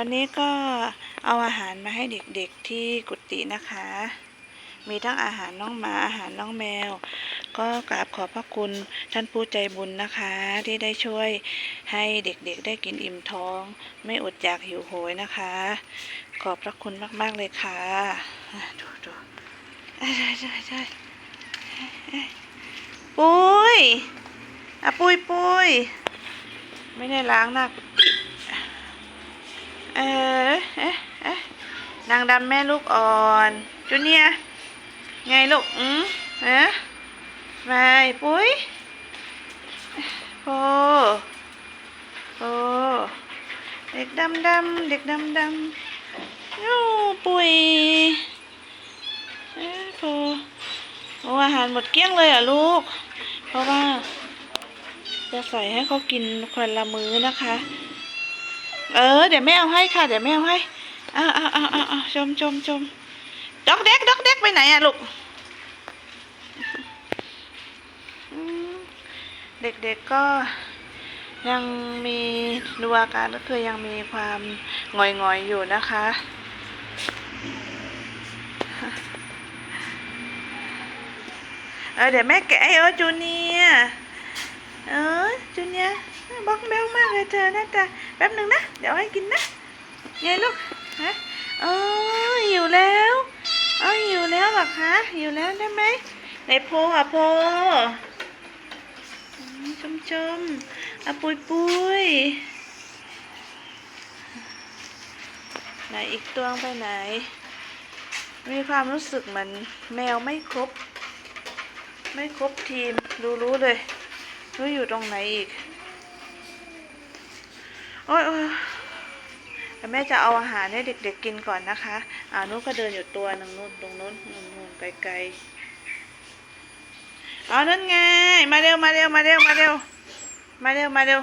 วันนี้ก็เอาอาหารมาให้เด็กๆที่กุฏินะคะ มีทั้งอาหารน้องหมาอาหารน้องแมว ก็กราบขอบพระคุณท่านผู้ใจบุญนะคะ ที่ได้ช่วยให้เด็กๆได้กินอิ่มท้อง ไม่อดอยากหิวโหยนะคะ ขอบพระคุณมากๆเลยค่ะดูดูใช่ใช่ใช่ปุ้ยอะปุ้ยปุ้ยไม่ได้ล้างหน้ากุฏิ เออเอ๊ะเอ๊ะนางดำแม่ลูกอ่อนจูเนียไงลูกอืมเอ๊ะไม่ปุ้ยโอ้โอ้เด็กดำดำเด็กดำดำโอ้ปุ๋ยเอ้ยโพโอ้อาหารหมดเกลี้ยงเลยอะลูก เพราะว่าจะใส่ให้เขากินคนละมื้อนะคะ เออ เดี๋ยวแม่เอาให้ค่ะ เดี๋ยวแม่เอาให้อ้าวอ้าวอ้าวอ้าวชมชมชมด็อกเด็กด็อกเด็กไปไหนอะลูกเด็กๆก็ยังมีดูอาการก็คือยังมีความงอยๆอยู่นะคะ เออเดี๋ยวแม่แกะเออจูเนียร์เออจูเนียร์บล็อกแมวมาก เลยเธอน้าตาแป๊บหนึ่งนะ เดี๋ยวให้กินนะไงลูกฮะเออหิวแล้วเออหิวแล้วหรอคะหิวแล้วได้ไหมไหนโพอะโพอืมชมชมอะปุยปุยไหนอีกตัวไปไหน มีความรู้สึกเหมือนแมวไม่ครบ ไม่ครบทีม รู้รู้เลย รู้อยู่ตรงไหนอีก โอ้ยแต่แม่จะเอาอาหารให้เด็กๆกินก่อนนะคะอ่านุ้นก็เดินอยู่ตัวหนึ่งนู้นตรงนู้นนู่นนู่นไกลๆเอานั่นไง มาเร็วมาเร็วมาเร็วมาเร็วมาเร็วมาเร็ว